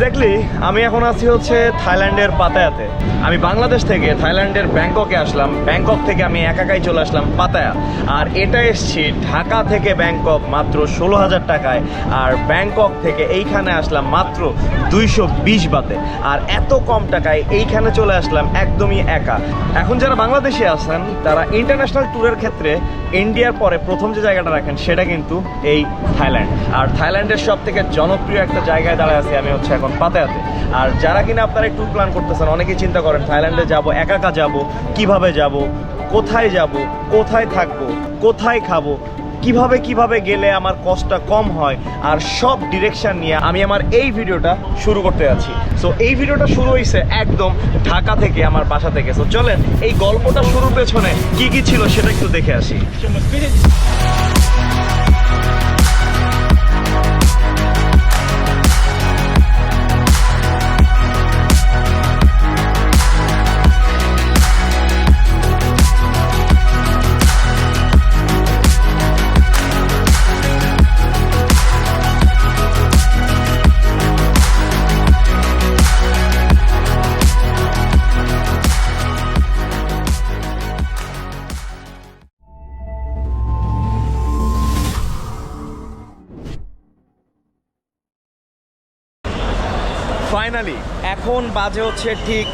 Exactly আমি এখন আছি হচ্ছে থাইল্যান্ডের পাতায়াতে। আমি বাংলাদেশ থেকে থাইল্যান্ডের ব্যাংককে আসলাম, ব্যাংকক থেকে আমি একাকাই চলে আসলাম পাতায়া। আর এটা এসছি ঢাকা থেকে ব্যাংকক মাত্র ষোলো হাজার টাকায়, আর ব্যাংকক থেকে এইখানে আসলাম মাত্র দুইশো বিশ বাতে। আর এত কম টাকায় এইখানে চলে আসলাম একদমই একা। এখন যারা বাংলাদেশে আসেন তারা ইন্টারন্যাশনাল ট্যুরের ক্ষেত্রে ইন্ডিয়ার পরে প্রথম যে জায়গাটা রাখেন, সেটা কিন্তু এই থাইল্যান্ড। আর থাইল্যান্ডের সব থেকে জনপ্রিয় একটা জায়গায় দাঁড়ায় আছি আমি হচ্ছে এখন পাতায়াতে। আর যারা কিনা আপনারা ট্যুর প্ল্যান করতেছেন, অনেকেই চিন্তা করেন, থাইল্যান্ডে যাব, একা যাব, কীভাবে যাব, কোথায় যাব, কোথায় থাকব, কোথায় খাব, কীভাবে কীভাবে গেলে আমার কষ্টটা কম হয়, আর সব ডিরেকশন নিয়ে আমি আমার এই ভিডিওটা শুরু করতে যাচ্ছি। সো এই ভিডিওটা শুরু হয়েছে একদম ঢাকা থেকে, আমার বাসা থেকে। সো চলেন এই গল্পটা শুরুর পেছনে কি কি ছিল সেটা একটু দেখে আসি। ফাইনালি এখন বাজে হচ্ছে ঠিক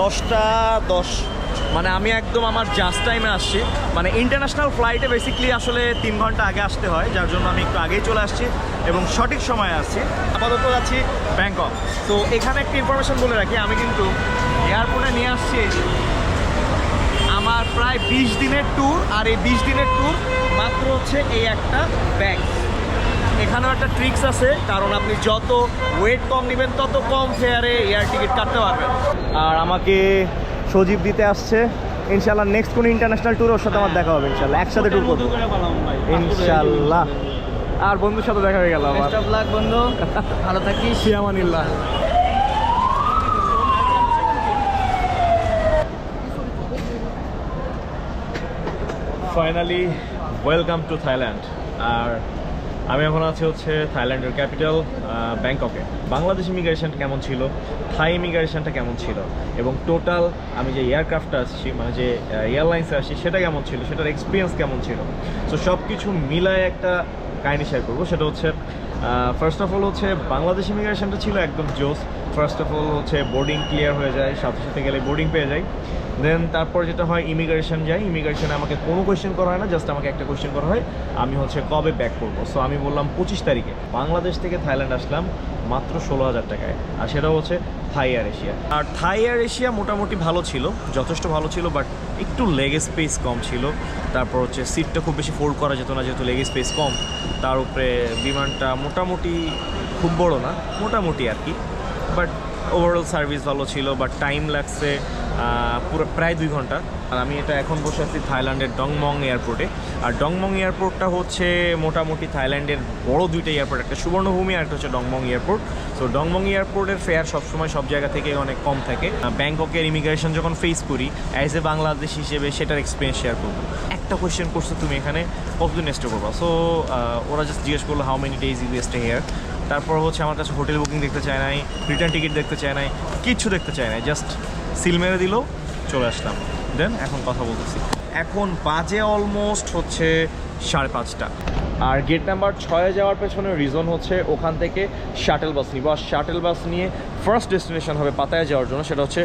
দশটা দশ। মানে আমি একদম আমার জাস্ট টাইমে আসছি। মানে ইন্টারন্যাশনাল ফ্লাইটে বেসিক্যালি আসলে তিন ঘণ্টা আগে আসতে হয়, যার জন্য আমি একটু আগেই চলে আসছি এবং সঠিক সময়ে আসছি। আপাতত যাচ্ছি ব্যাংকক তো এখানে একটা ইনফরমেশন বলে রাখি, আমি কিন্তু এয়ারপোর্টে নিয়ে আসছি আমার প্রায় বিশ দিনের ট্যুর আর এই বিশ দিনের ট্যুর মাত্র হচ্ছে এই একটা ব্যাগ এখানেও একটা ট্রিক্স আছে কারণ আপনি যত ওয়েট কম নেবেন তত কম ফেয়ারে এয়ার টিকিট কাটতে পারবেন। আর আমাকে সজীব দিতে আসছে। ইনশাল্লাহ নেক্সট কোনো ইন্টারন্যাশনাল ট্যুর ওর সাথে আমার দেখা হবে ইনশাল্লাহ একসাথে ট্যুর করব। ইনশাল্লাহ আর বন্ধুর সাথে দেখা হয়ে গেল আমার। বন্ধু। ভালো থাকিস। ফিয়ামানিল্লাহ ফাইনালি ওয়েলকাম টু থাইল্যান্ড আর আমি এখন আছি হচ্ছে থাইল্যান্ডের ক্যাপিটাল ব্যাংককে। বাংলাদেশ ইমিগ্রেশনটা কেমন ছিল? থাই ইমিগ্রেশনটা কেমন ছিল? এবং টোটাল আমি যে এয়ারক্রাফটটা আসছি মানে যে এয়ারলাইন্সে আসছি, সেটা কেমন ছিল? সেটার এক্সপিরিয়েন্স কেমন ছিল? সো সব কিছু মিলায় একটা কাহিনি শেয়ার করব। সেটা হচ্ছে ফার্স্ট অফ অল হচ্ছে, বাংলাদেশ ইমিগ্রেশনটা ছিল একদম জোস। ফার্স্ট অফ অল হচ্ছে বোর্ডিং ক্লিয়ার হয়ে যায়, সাথে সাথে গেলে বোর্ডিং পেয়ে যাই দেন তারপর যেটা হয় ইমিগ্রেশন যাই ইমিগ্রেশনে আমাকে কোনো কোয়েশ্চেন করা হয় না জাস্ট আমাকে একটা কোয়েশ্চেন করা হয়, আমি হচ্ছে কবে ব্যাক করব? সো আমি বললাম পঁচিশ তারিখে। বাংলাদেশ থেকে থাইল্যান্ড আসলাম মাত্র ষোলো হাজার টাকায়। আর সেটা হচ্ছে থাই এয়ার এশিয়া আর থাই এয়ার এশিয়া মোটামুটি ভালো ছিল, যথেষ্ট ভালো ছিল বাট একটু লেগ স্পেস কম ছিল। তারপর হচ্ছে সিটটা খুব বেশি ফোল্ড করা যেত না, যেহেতু লেগ স্পেস কম। তার উপরে বিমানটা মোটামুটি খুব বড় না, মোটামুটি আর কি। বাট ওভারঅল সার্ভিস ভালো ছিল বাট টাইম লাগছে পুরো প্রায় দুই ঘণ্টা। আর আমি এটা এখন বসে আছি থাইল্যান্ডের ডংমং এয়ারপোর্টে। আর ডংমং এয়ারপোর্টটা হচ্ছে মোটামুটি থাইল্যান্ডের বড় দুইটা এয়ারপোর্ট, একটা সুবর্ণভূমি আর একটা হচ্ছে ডংমং এয়ারপোর্ট। সো ডংমং এয়ারপোর্টের ফেয়ার সবসময় সব জায়গা থেকে অনেক কম থাকে। ব্যাংককের ইমিগ্রেশন যখন ফেস করি অ্যাজ এ বাংলাদেশ হিসেবে সেটার এক্সপিরিয়েন্স শেয়ার করব। একটা কোয়েশ্চেন করছ তুমি এখানে, কতদিন স্টে করবা? সো ওরা জাস্ট জিজ্ঞেস করল how many days you stay here তারপর হচ্ছে আমার কাছে হোটেল বুকিং দেখতে চায় নাই রিটার্ন টিকিট দেখতে চায় নাই কিচ্ছু দেখতে চায় নাই জাস্ট সিল মেরে দিল, চলে আসলাম। দেন এখন কথা বলতেছি। এখন বাজে অলমোস্ট হচ্ছে সাড়ে পাঁচটা। আর গেট নাম্বার ছয়ে যাওয়ার পেছনে রিজন হচ্ছে ওখান থেকে শাটেল বাস নিব। আর শাটেল বাস নিয়ে ফার্স্ট ডেস্টিনেশন হবে পাতায় যাওয়ার জন্য, সেটা হচ্ছে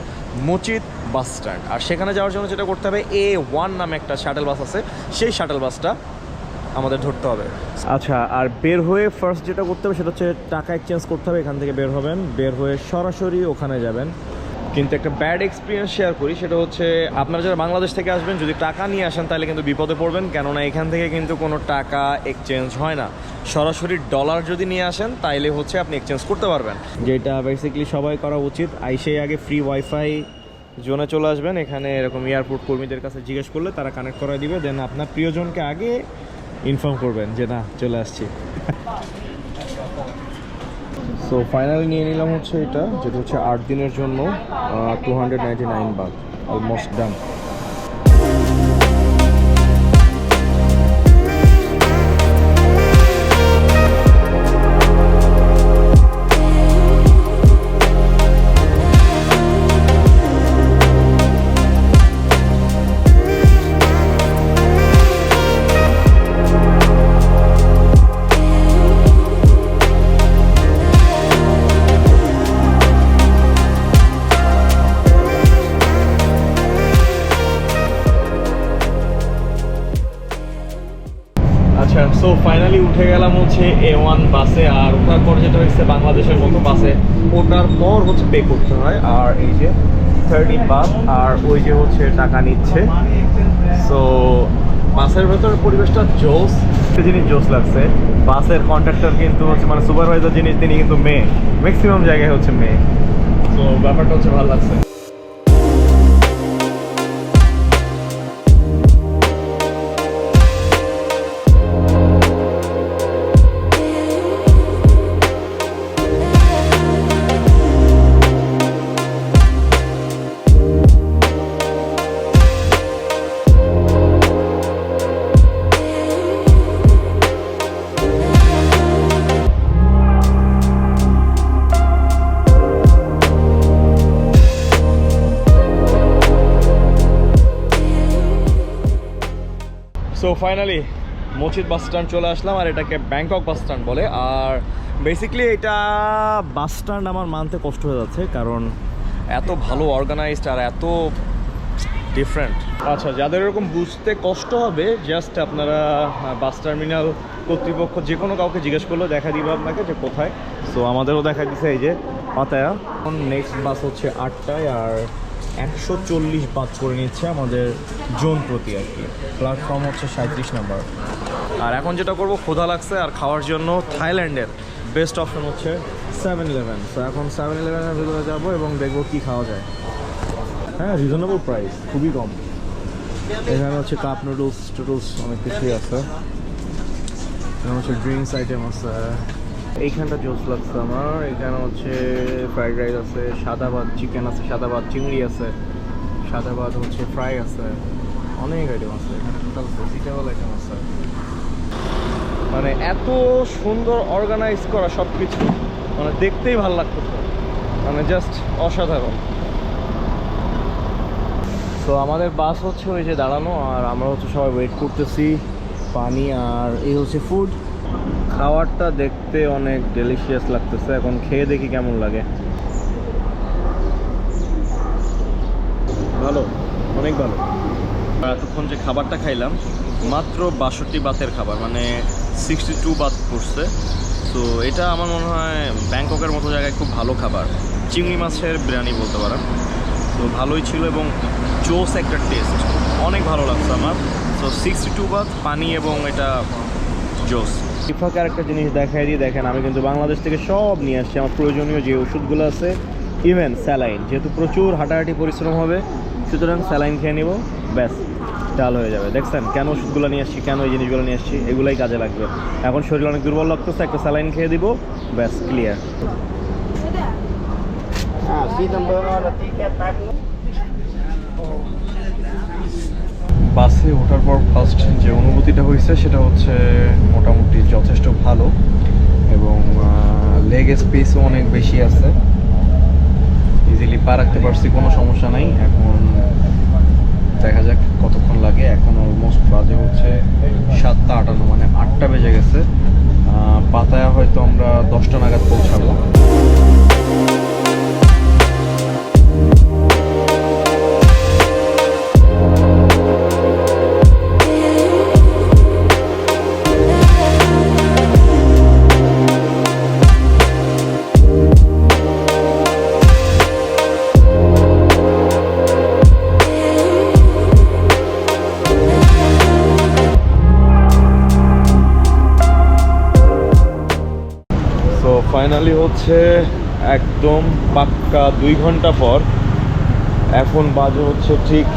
মুচিত বাস স্ট্যান্ড আর সেখানে যাওয়ার জন্য যেটা করতে হবে এ ওয়ান নামে একটা শাটেল বাস আছে, সেই শাটেল বাসটা আমাদের ধরতে হবে। আচ্ছা আর বের হয়ে ফার্স্ট যেটা করতে হবে সেটা হচ্ছে টাকা এক্সচেঞ্জ করতে হবে, এখান থেকে বের হবেন, বের হয়ে সরাসরি ওখানে যাবেন। কিন্তু একটা ব্যাড এক্সপিরিয়েন্স শেয়ার করি, সেটা হচ্ছে আপনারা যারা বাংলাদেশ থেকে আসবেন, যদি টাকা নিয়ে আসেন, তাহলে কিন্তু বিপদে পড়বেন, কেননা এখান থেকে কিন্তু কোনো টাকা এক্সচেঞ্জ হয় না। সরাসরি ডলার যদি নিয়ে আসেন, তাইলে হচ্ছে আপনি এক্সচেঞ্জ করতে পারবেন। যেটা বেসিক্যালি সবাই করা উচিত, আইসেই আগে ফ্রি ওয়াইফাই জোনে চলে আসবেন, এখানে এরকম এয়ারপোর্ট কর্মীদের কাছে জিজ্ঞেস করলে তারা কানেক্ট করে দিবে দেন আপনার প্রিয়জনকে আগে ইনফর্ম করবেন যে না, চলে আসছি। সো ফাইনালি নিয়ে নিলাম হচ্ছে এটা, যেটা হচ্ছে আট দিনের জন্য টু হান্ড্রেড নাইনটি নাইন বাদ অলমোস্ট ডান ওয়ান বাসে আর ওঠার পর যেটা হচ্ছে বাংলাদেশের মতো বাসে ওঠার পর হচ্ছে পে করতে হয়। আর এই যে থার্টি বাস আর ওই যে হচ্ছে টাকা নিচ্ছে। সো বাসের ভেতর পরিবেশটা জোস। একটা জিনিস জোস লাগছে, বাসের কন্ট্রাক্টর কিন্তু হচ্ছে মানে সুপারভাইজার জিনিস তিনি কিন্তু মেয়ে। ম্যাক্সিমাম জায়গায় হচ্ছে মেয়ে। তো ব্যাপারটা হচ্ছে ভালো লাগছে। সো ফাইনালি মসজিদ বাস স্ট্যান্ড চলে আসলাম, আর এটাকে ব্যাংকক বাস স্ট্যান্ড বলে। আর বেসিক্যালি এটা বাস স্ট্যান্ড আমার মানতে কষ্ট হয়ে যাচ্ছে, কারণ এত ভালো অর্গানাইজড আর এত ডিফারেন্ট আচ্ছা যাদের এরকম বুঝতে কষ্ট হবে জাস্ট আপনারা বাস টার্মিনাল কর্তৃপক্ষ যে কোনো কাউকে জিজ্ঞেস করলেও দেখা দিবে আপনাকে যে কোথায়। সো আমাদেরও দেখা দিছে এই যে, পাতায়া। এখন নেক্সট বাস হচ্ছে আটটায়, আর একশো চল্লিশ বাদ করে নিচ্ছে আমাদের জোন প্রতি আর কি। প্ল্যাটফর্ম হচ্ছে সাঁত্রিশ নাম্বার। আর এখন যেটা করব, ক্ষুধা লাগছে আর খাওয়ার জন্য থাইল্যান্ডের বেস্ট অপশন হচ্ছে সেভেন ইলেভেন সো এখন সেভেন ইলেভেনের ভিতরে যাব এবং দেখব কী খাওয়া যায়। হ্যাঁ রিজনেবল প্রাইস খুবই কম। এখানে হচ্ছে কাপ নুডলস টুডলস অনেক কিছুই আছে। এখানে হচ্ছে ড্রিঙ্কস আইটেম আছে। এইখানটা জোস লাগছে আমার। এখানে হচ্ছে ফ্রাইড রাইস আছে, সাদা ভাত চিকেন আছে, সাদা ভাত, চিংড়ি আছে, সাদা ভাত হচ্ছে ফ্রাই আছে। অনেক আইটেম আছে এখানে। টোটাল ভেজিটেবল আইটেম আছে। মানে এত সুন্দর অর্গানাইজ করা সব কিছু মানে দেখতেই ভালো লাগতেছে। মানে জাস্ট অসাধারণ। তো আমাদের বাস হচ্ছে ওই যে দাঁড়ানো, আর আমরা হচ্ছে সবাই ওয়েট করতেছি, পানি আর এই হচ্ছে ফুড খাবারটা দেখতে অনেক ডেলিশিয়াস লাগতেছে। এখন খেয়ে দেখি কেমন লাগে। ভালো, অনেক ভালো। এতক্ষণ যে খাবারটা খাইলাম, মাত্র বাষট্টি বাতের খাবার মানে সিক্সটি টু বাত পড়ছে। তো এটা আমার মনে হয় ব্যাংককের মতো জায়গায় খুব ভালো খাবার। চিংড়ি মাছের বিরিয়ানি বলতে পারেন। তো ভালোই ছিল এবং জোস একটা টেস্ট অনেক ভালো লাগছে আমার। তো সিক্সটি টু বাত, পানি এবং এটা জোস। ইফাকে আরেকটা জিনিস দেখাই দিয়ে দেখেন, আমি কিন্তু বাংলাদেশ থেকে সব নিয়ে আসছি। আমার প্রয়োজনীয় যে ওষুধগুলো আছে ইভেন স্যালাইন যেহেতু প্রচুর হাঁটাহাঁটি পরিশ্রম হবে, সুতরাং স্যালাইন খেয়ে নিব, ব্যাস, ডাল হয়ে যাবে। দেখছেন কেন ওষুধগুলো নিয়ে আসছি, কেন এই জিনিসগুলো নিয়ে আসছি, এগুলাই কাজে লাগবে। এখন শরীর অনেক দুর্বল লাগতেছে, একটা স্যালাইন খেয়ে দিব, ব্যাস ক্লিয়ার বাসে ওঠার পর ফার্স্ট যে অনুভূতিটা হয়েছে সেটা হচ্ছে মোটামুটি যথেষ্ট ভালো এবং লেগ স্পেসও অনেক বেশি আছে। ইজিলি পা রাখতে পারছি, কোনো সমস্যা নাই। এখন দেখা যাক কতক্ষণ লাগে। এখন অলমোস্ট বাজে হচ্ছে সাতটা আটান্ন মানে আটটা বেজে গেছে। পাতায়া হয়তো আমরা দশটা নাগাদ পৌঁছাবো। হচ্ছে একদম পাক্কা দুই ঘণ্টা পর। এখন বাজে হচ্ছে ঠিক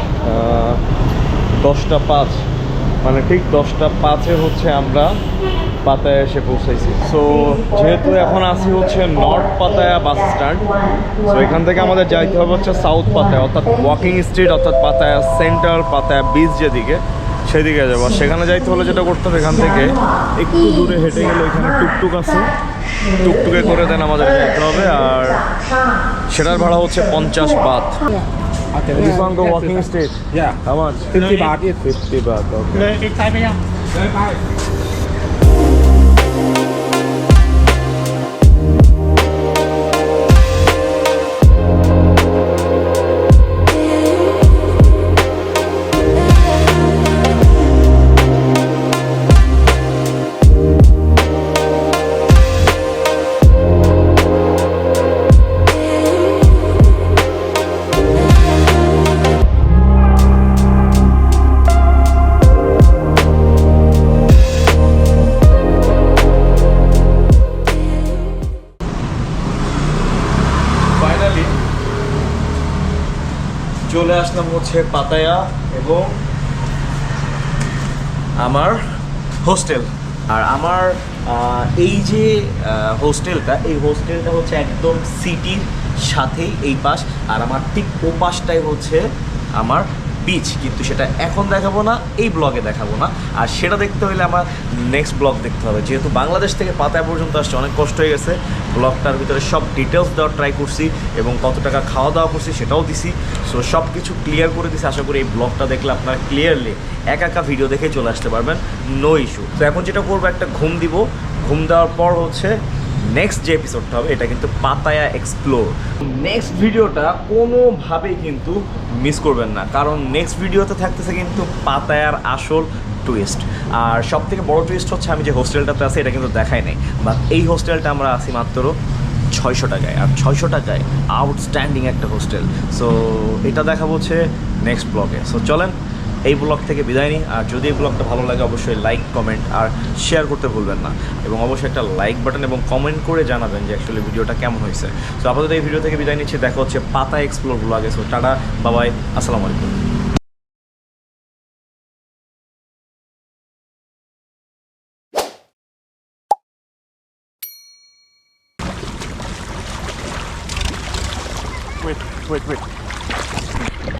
দশটা পাঁচ। মানে ঠিক দশটা পাঁচে হচ্ছে আমরা পাতায় এসে পৌঁছাইছি। সো যেহেতু এখন আসি হচ্ছে north Pattaya bus stand so এখান থেকে আমাদের যাইতে হবে হচ্ছে সাউথ পাতায়া অর্থাৎ ওয়াকিং স্ট্রিট অর্থাৎ পাতায়া সেন্টার পাতায়া বিচ যেদিকে, সেদিকে যাব। সেখানে যাইতে হলে যেটা করতে হবে এখান থেকে, একটু দূরে হেঁটে গেলে এখানে টুকটুক আছে। টুকটুকে করে দেন আমাদের দেখতে হবে আর সেটার ভাড়া হচ্ছে পঞ্চাশ বাত আচ্ছা স্ট্রিট হ্যাঁ আমার Tay আসলাম হচ্ছে পাতায়া এবং আমার হোস্টেল। আর আমার এই যে হোস্টেলটা, এই হোস্টেলটা হচ্ছে একদম সিটির সাথেই এই পাশ। আর আমার ঠিক ও পাশটাই হচ্ছে আমার বিচ কিন্তু সেটা এখন দেখাবো না, এই ব্লগে দেখাবো না। আর সেটা দেখতে হলে আমার নেক্সট ব্লগ দেখতে হবে। যেহেতু বাংলাদেশ থেকে পাতায় পর্যন্ত আসছে, অনেক কষ্ট হয়ে গেছে। ব্লগটার ভিতরে সব ডিটেলস দেওয়ার ট্রাই করছি এবং কত টাকা খাওয়া দাওয়া করছি সেটাও দিছি। সো সব কিছু ক্লিয়ার করে দিছি। আশা করি এই ব্লগটা দেখলে আপনারা ক্লিয়ারলি একা একা ভিডিও দেখে চলে আসতে পারবেন। নো ইস্যু তো এখন যেটা করব, একটা ঘুম দিব। ঘুম দেওয়ার পর হচ্ছে নেক্সট যে এপিসোডটা হবে, এটা কিন্তু পাতায়া এক্সপ্লোর নেক্সট ভিডিওটা কোনোভাবেই কিন্তু মিস করবেন না। কারণ নেক্সট ভিডিওতে থাকতেছে কিন্তু পাতায়ার আসল টুইস্ট আর সব থেকে বড় টুইস্ট হচ্ছে, আমি যে হোস্টেলটাতে আছি, এটা কিন্তু দেখাই নাই। বাট এই হোস্টেলটা আমরা আছি মাত্র ছয়শো টাকায়। আর ছয়শো টাকায় আউটস্ট্যান্ডিং একটা হোস্টেল সো এটা দেখাবো হচ্ছে নেক্সট ব্লগে সো চলেন এই ব্লগ থেকে বিদায় নিই। আর যদি এই ব্লগটা ভালো লাগে অবশ্যই লাইক কমেন্ট আর শেয়ার করতে ভুলবেন না। এবং অবশ্যই একটা লাইক বাটন এবং কমেন্ট করে জানাবেন যে অ্যাকচুয়ালি ভিডিওটা কেমন হয়েছে। সো আপাতত এই ভিডিও থেকে বিদায় নিচ্ছি। দেখা হচ্ছে পাতা এক্সপ্লোর ব্লগে সো টাটা বাবাই আসসালামু আলাইকুম। Wait, wait, wait.